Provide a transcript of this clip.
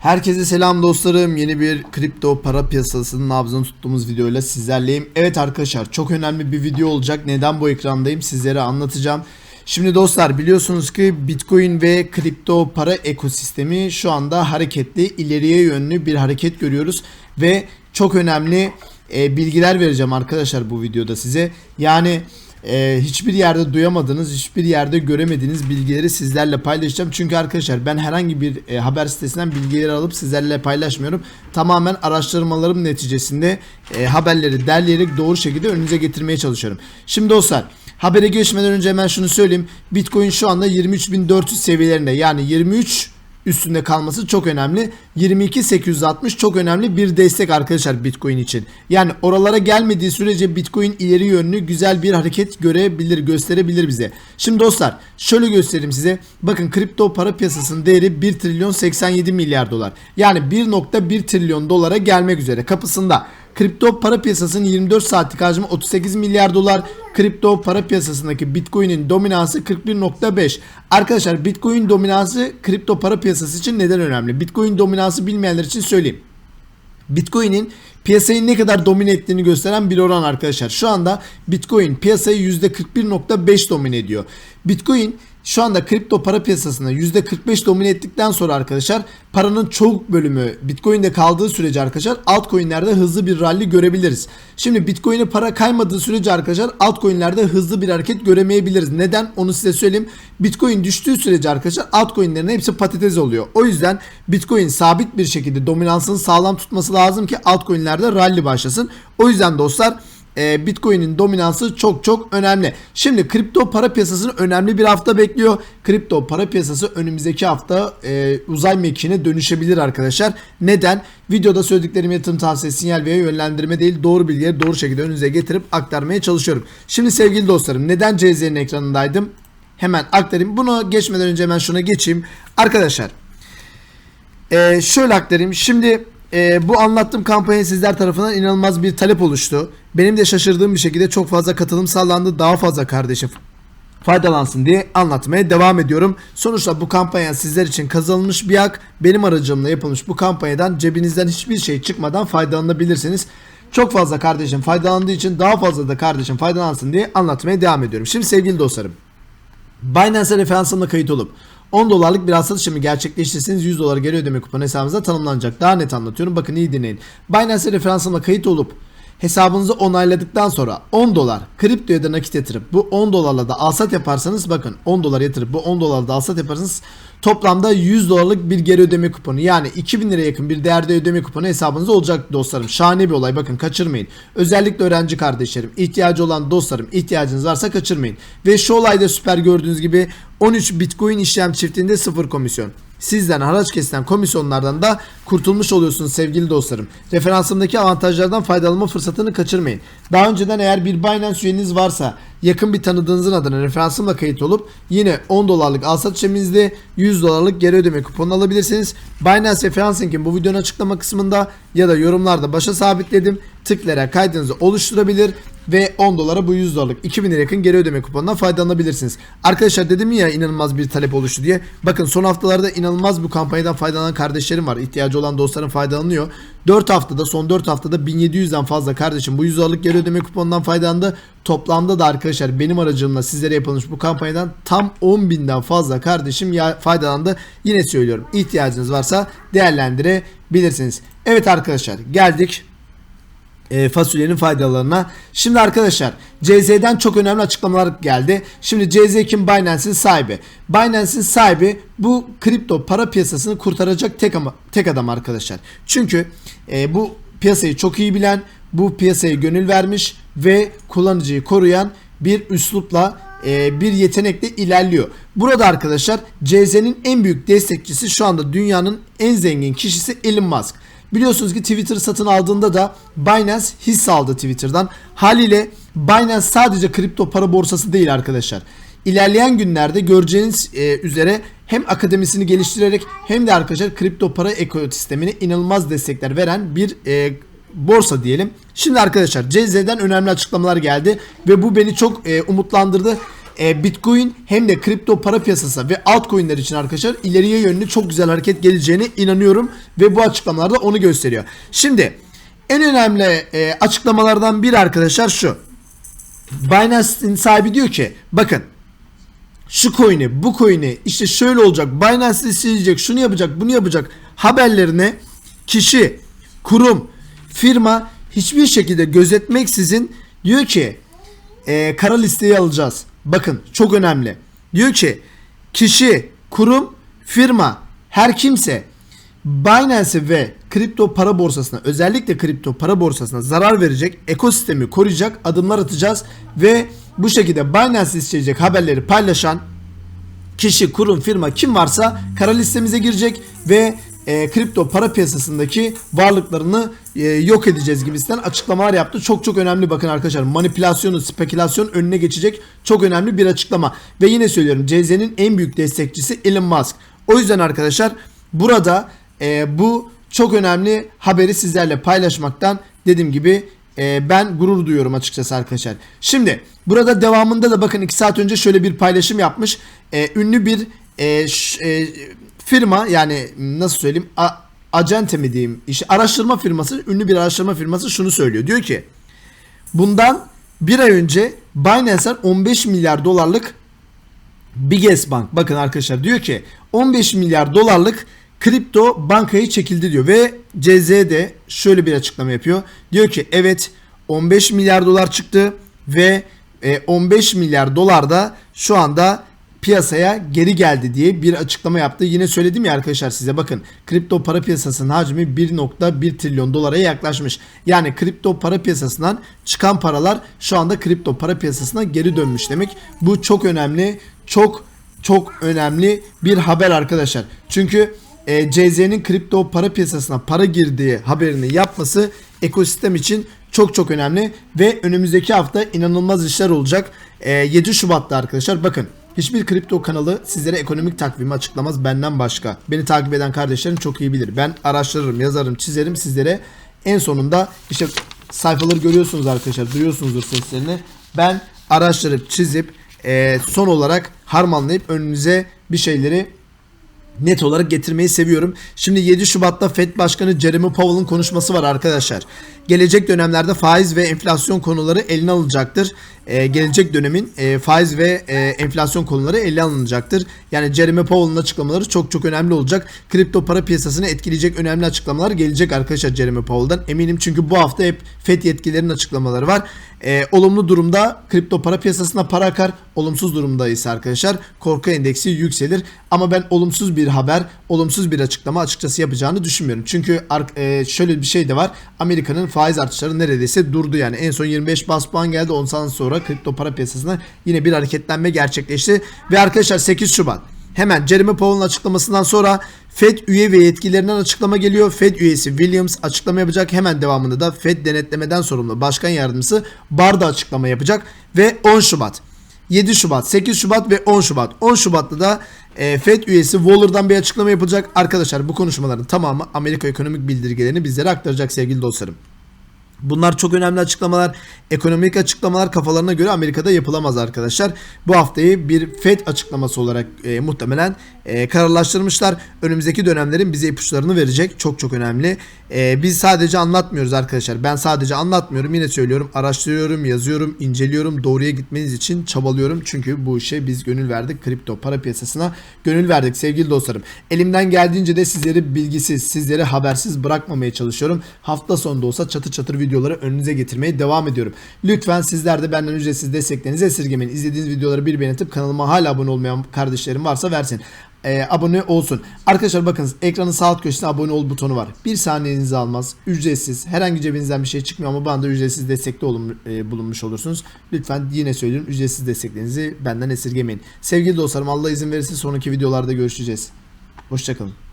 Herkese selam dostlarım. Yeni bir kripto para piyasasının nabzını tuttuğumuz videoyla sizlerleyim. Evet arkadaşlar çok önemli bir video olacak. Neden bu ekrandayım sizlere anlatacağım. Şimdi dostlar biliyorsunuz ki Bitcoin ve kripto para ekosistemi şu anda hareketli, ileriye yönlü bir hareket görüyoruz ve çok önemli e, bilgiler vereceğim arkadaşlar bu videoda size. Yani e, hiçbir yerde duyamadığınız, hiçbir yerde göremediğiniz bilgileri sizlerle paylaşacağım. Çünkü arkadaşlar ben herhangi bir e, haber sitesinden bilgileri alıp sizlerle paylaşmıyorum. Tamamen araştırmalarım neticesinde e, haberleri derleyerek doğru şekilde önünüze getirmeye çalışıyorum. Şimdi dostlar habere geçmeden önce hemen şunu söyleyeyim. Bitcoin şu anda 23.400 seviyelerinde yani 23 üstünde kalması çok önemli. 22.860 çok önemli bir destek arkadaşlar Bitcoin için. Yani oralara gelmediği sürece Bitcoin ileri yönlü güzel bir hareket görebilir, gösterebilir bize. Şimdi dostlar şöyle göstereyim size. Bakın kripto para piyasasının değeri 1 trilyon 87 milyar dolar. Yani 1.1 trilyon dolara gelmek üzere kapısında. Kripto para piyasasının 24 saatlik hacmi 38 milyar dolar. Kripto para piyasasındaki Bitcoin'in dominansı 41.5. Arkadaşlar Bitcoin dominansı kripto para piyasası için neden önemli? Bitcoin dominansı bilmeyenler için söyleyeyim. Bitcoin'in piyasayı ne kadar domine ettiğini gösteren bir oran arkadaşlar. Şu anda Bitcoin piyasayı %41.5 domine ediyor. Bitcoin şu anda kripto para piyasasında %45 domine ettikten sonra arkadaşlar paranın çoğu bölümü Bitcoin'de kaldığı sürece arkadaşlar altcoin'lerde hızlı bir rally görebiliriz. Şimdi Bitcoin'e para kaymadığı sürece arkadaşlar altcoin'lerde hızlı bir hareket göremeyebiliriz. Neden? Onu size söyleyeyim. Bitcoin düştüğü sürece arkadaşlar altcoin'lerin hepsi patates oluyor. O yüzden Bitcoin sabit bir şekilde dominansını sağlam tutması lazım ki altcoin'lerde rally başlasın. O yüzden dostlar e, Bitcoin'in dominansı çok çok önemli. Şimdi kripto para piyasasını önemli bir hafta bekliyor. Kripto para piyasası önümüzdeki hafta e, uzay mekiğine dönüşebilir arkadaşlar. Neden? Videoda söylediklerim yatırım tavsiyesi, sinyal veya yönlendirme değil. Doğru bilgileri doğru şekilde önünüze getirip aktarmaya çalışıyorum. Şimdi sevgili dostlarım neden CZ'nin ekranındaydım? Hemen aktarayım. Bunu geçmeden önce hemen şuna geçeyim. Arkadaşlar ee, şöyle aktarayım. Şimdi e, bu anlattığım kampanya sizler tarafından inanılmaz bir talep oluştu. Benim de şaşırdığım bir şekilde çok fazla katılım sağlandı. Daha fazla kardeşim faydalansın diye anlatmaya devam ediyorum. Sonuçta bu kampanya sizler için kazanılmış bir hak. Benim aracımla yapılmış bu kampanyadan cebinizden hiçbir şey çıkmadan faydalanabilirsiniz. Çok fazla kardeşim faydalandığı için daha fazla da kardeşim faydalansın diye anlatmaya devam ediyorum. Şimdi sevgili dostlarım. Binance'e referansımla kayıt olup 10 dolarlık bir hasat işlemi gerçekleştirirseniz 100 dolar geri ödeme kuponu hesabınıza tanımlanacak. Daha net anlatıyorum. Bakın iyi dinleyin. Binance'e referansımla kayıt olup hesabınızı onayladıktan sonra 10 dolar kripto ya da nakit yatırıp bu 10 dolarla da alsat yaparsanız bakın 10 dolar yatırıp bu 10 dolarla da alsat yaparsanız toplamda 100 dolarlık bir geri ödeme kuponu yani 2000 liraya yakın bir değerde ödeme kuponu hesabınızda olacak dostlarım. Şahane bir olay bakın kaçırmayın. Özellikle öğrenci kardeşlerim ihtiyacı olan dostlarım ihtiyacınız varsa kaçırmayın. Ve şu olayda süper gördüğünüz gibi 13 bitcoin işlem çiftinde sıfır komisyon. Sizden haraç kesilen komisyonlardan da kurtulmuş oluyorsunuz sevgili dostlarım. Referansımdaki avantajlardan faydalanma fırsatını kaçırmayın. Daha önceden eğer bir Binance üyeniz varsa yakın bir tanıdığınızın adına referansımla kayıt olup yine 10 dolarlık alsat işleminizde 100 dolarlık geri ödeme kuponu alabilirsiniz. Binance referans linkin bu videonun açıklama kısmında ya da yorumlarda başa sabitledim. Tıklayarak kaydınızı oluşturabilir ve 10 dolara bu 100 dolarlık 2000 lira yakın geri ödeme kuponundan faydalanabilirsiniz. Arkadaşlar dedim ya inanılmaz bir talep oluştu diye. Bakın son haftalarda inanılmaz bu kampanyadan faydalanan kardeşlerim var. İhtiyacı olan dostlarım faydalanıyor. 4 haftada son 4 haftada 1700'den fazla kardeşim bu 100 dolarlık geri ödeme kuponundan faydalandı. Toplamda da arkadaşlar benim aracımla sizlere yapılmış bu kampanyadan tam 10.000'den fazla kardeşim ya faydalandı. Yine söylüyorum ihtiyacınız varsa değerlendirebilirsiniz. Evet arkadaşlar geldik e, fasulyenin faydalarına. Şimdi arkadaşlar CZ'den çok önemli açıklamalar geldi. Şimdi CZ kim? Binance'in sahibi. Binance'in sahibi bu kripto para piyasasını kurtaracak tek ama tek adam arkadaşlar. Çünkü e, bu piyasayı çok iyi bilen, bu piyasaya gönül vermiş ve kullanıcıyı koruyan bir üslupla e, bir yetenekle ilerliyor. Burada arkadaşlar CZ'nin en büyük destekçisi şu anda dünyanın en zengin kişisi Elon Musk. Biliyorsunuz ki Twitter satın aldığında da Binance hisse aldı Twitter'dan. Haliyle Binance sadece kripto para borsası değil arkadaşlar. İlerleyen günlerde göreceğiniz e, üzere hem akademisini geliştirerek hem de arkadaşlar kripto para ekosistemine inanılmaz destekler veren bir e, borsa diyelim. Şimdi arkadaşlar CZ'den önemli açıklamalar geldi ve bu beni çok e, umutlandırdı. E, Bitcoin hem de kripto para piyasası ve altcoin'ler için arkadaşlar ileriye yönlü çok güzel hareket geleceğine inanıyorum ve bu açıklamalarda onu gösteriyor. Şimdi en önemli e, açıklamalardan biri arkadaşlar şu. Binance'in sahibi diyor ki bakın şu coin'i bu coin'i işte şöyle olacak Binance'de silecek şunu yapacak bunu yapacak haberlerine kişi kurum firma hiçbir şekilde gözetmeksizin diyor ki e, kara listeyi alacağız. Bakın çok önemli. Diyor ki kişi, kurum, firma her kimse Binance ve kripto para borsasına özellikle kripto para borsasına zarar verecek, ekosistemi koruyacak adımlar atacağız ve bu şekilde Binance isteyecek haberleri paylaşan kişi, kurum, firma kim varsa kara listemize girecek ve e, kripto para piyasasındaki varlıklarını e, yok edeceğiz gibisinden açıklamalar yaptı. Çok çok önemli bakın arkadaşlar manipülasyonu, spekülasyon önüne geçecek çok önemli bir açıklama. Ve yine söylüyorum CZ'nin en büyük destekçisi Elon Musk. O yüzden arkadaşlar burada e, bu çok önemli haberi sizlerle paylaşmaktan dediğim gibi e, ben gurur duyuyorum açıkçası arkadaşlar. Şimdi burada devamında da bakın 2 saat önce şöyle bir paylaşım yapmış. E, ünlü bir e, ş- e, firma yani nasıl söyleyeyim a, acente mi diyeyim işte araştırma firması ünlü bir araştırma firması şunu söylüyor. Diyor ki bundan bir ay önce Binance'den 15 milyar dolarlık Biggest Bank bakın arkadaşlar diyor ki 15 milyar dolarlık kripto bankayı çekildi diyor ve CZ de şöyle bir açıklama yapıyor. Diyor ki evet 15 milyar dolar çıktı ve e, 15 milyar dolar da şu anda piyasaya geri geldi diye bir açıklama yaptı. Yine söyledim ya arkadaşlar size bakın kripto para piyasasının hacmi 1.1 trilyon dolara yaklaşmış. Yani kripto para piyasasından çıkan paralar şu anda kripto para piyasasına geri dönmüş demek. Bu çok önemli, çok çok önemli bir haber arkadaşlar. Çünkü e, CZ'nin kripto para piyasasına para girdiği haberini yapması ekosistem için çok çok önemli ve önümüzdeki hafta inanılmaz işler olacak. E, 7 Şubat'ta arkadaşlar bakın hiçbir kripto kanalı sizlere ekonomik takvimi açıklamaz benden başka. Beni takip eden kardeşlerim çok iyi bilir. Ben araştırırım, yazarım, çizerim sizlere. En sonunda işte sayfaları görüyorsunuz arkadaşlar. Duyuyorsunuzdur seslerini. Ben araştırıp çizip e, son olarak harmanlayıp önünüze bir şeyleri net olarak getirmeyi seviyorum. Şimdi 7 Şubat'ta FED Başkanı Jeremy Powell'ın konuşması var arkadaşlar. Gelecek dönemlerde faiz ve enflasyon konuları eline alınacaktır. Ee, gelecek dönemin e, faiz ve e, enflasyon konuları eline alınacaktır. Yani Jeremy Powell'ın açıklamaları çok çok önemli olacak. Kripto para piyasasını etkileyecek önemli açıklamalar gelecek arkadaşlar Jeremy Powell'dan. Eminim çünkü bu hafta hep FED yetkililerinin açıklamaları var. Olumlu durumda kripto para piyasasına para akar. Olumsuz durumda ise arkadaşlar korku endeksi yükselir. Ama ben olumsuz bir haber, olumsuz bir açıklama açıkçası yapacağını düşünmüyorum. Çünkü e, şöyle bir şey de var. Amerika'nın faiz artışları neredeyse durdu yani. En son 25 bas puan geldi. Ondan sonra kripto para piyasasında yine bir hareketlenme gerçekleşti. Ve arkadaşlar 8 Şubat Hemen Jeremy Powell'ın açıklamasından sonra Fed üye ve yetkililerinden açıklama geliyor. Fed üyesi Williams açıklama yapacak. Hemen devamında da Fed denetlemeden sorumlu başkan yardımcısı Barr da açıklama yapacak. Ve 10 Şubat 7 Şubat, 8 Şubat ve 10 Şubat. 10 Şubat'ta da e, FED üyesi Waller'dan bir açıklama yapılacak. Arkadaşlar bu konuşmaların tamamı Amerika ekonomik bildirgelerini bizlere aktaracak sevgili dostlarım. Bunlar çok önemli açıklamalar. Ekonomik açıklamalar kafalarına göre Amerika'da yapılamaz arkadaşlar. Bu haftayı bir FED açıklaması olarak e, muhtemelen e, kararlaştırmışlar. Önümüzdeki dönemlerin bize ipuçlarını verecek. Çok çok önemli. E, biz sadece anlatmıyoruz arkadaşlar. Ben sadece anlatmıyorum. Yine söylüyorum. Araştırıyorum, yazıyorum, inceliyorum. Doğruya gitmeniz için çabalıyorum. Çünkü bu işe biz gönül verdik. Kripto para piyasasına gönül verdik sevgili dostlarım. Elimden geldiğince de sizleri bilgisiz, sizleri habersiz bırakmamaya çalışıyorum. Hafta sonunda olsa çatır çatır videoları önünüze getirmeye devam ediyorum. Lütfen sizler de benden ücretsiz desteklerinizi esirgemeyin. İzlediğiniz videoları bir beğenip kanalıma hala abone olmayan kardeşlerim varsa versin. Ee, abone olsun. Arkadaşlar bakın ekranın sağ alt köşesinde abone ol butonu var. Bir saniyenizi almaz. Ücretsiz. Herhangi cebinizden bir şey çıkmıyor ama bana da ücretsiz destekte olun, e, bulunmuş olursunuz. Lütfen yine söylüyorum ücretsiz desteklerinizi benden esirgemeyin. Sevgili dostlarım Allah izin verirse sonraki videolarda görüşeceğiz. Hoşçakalın.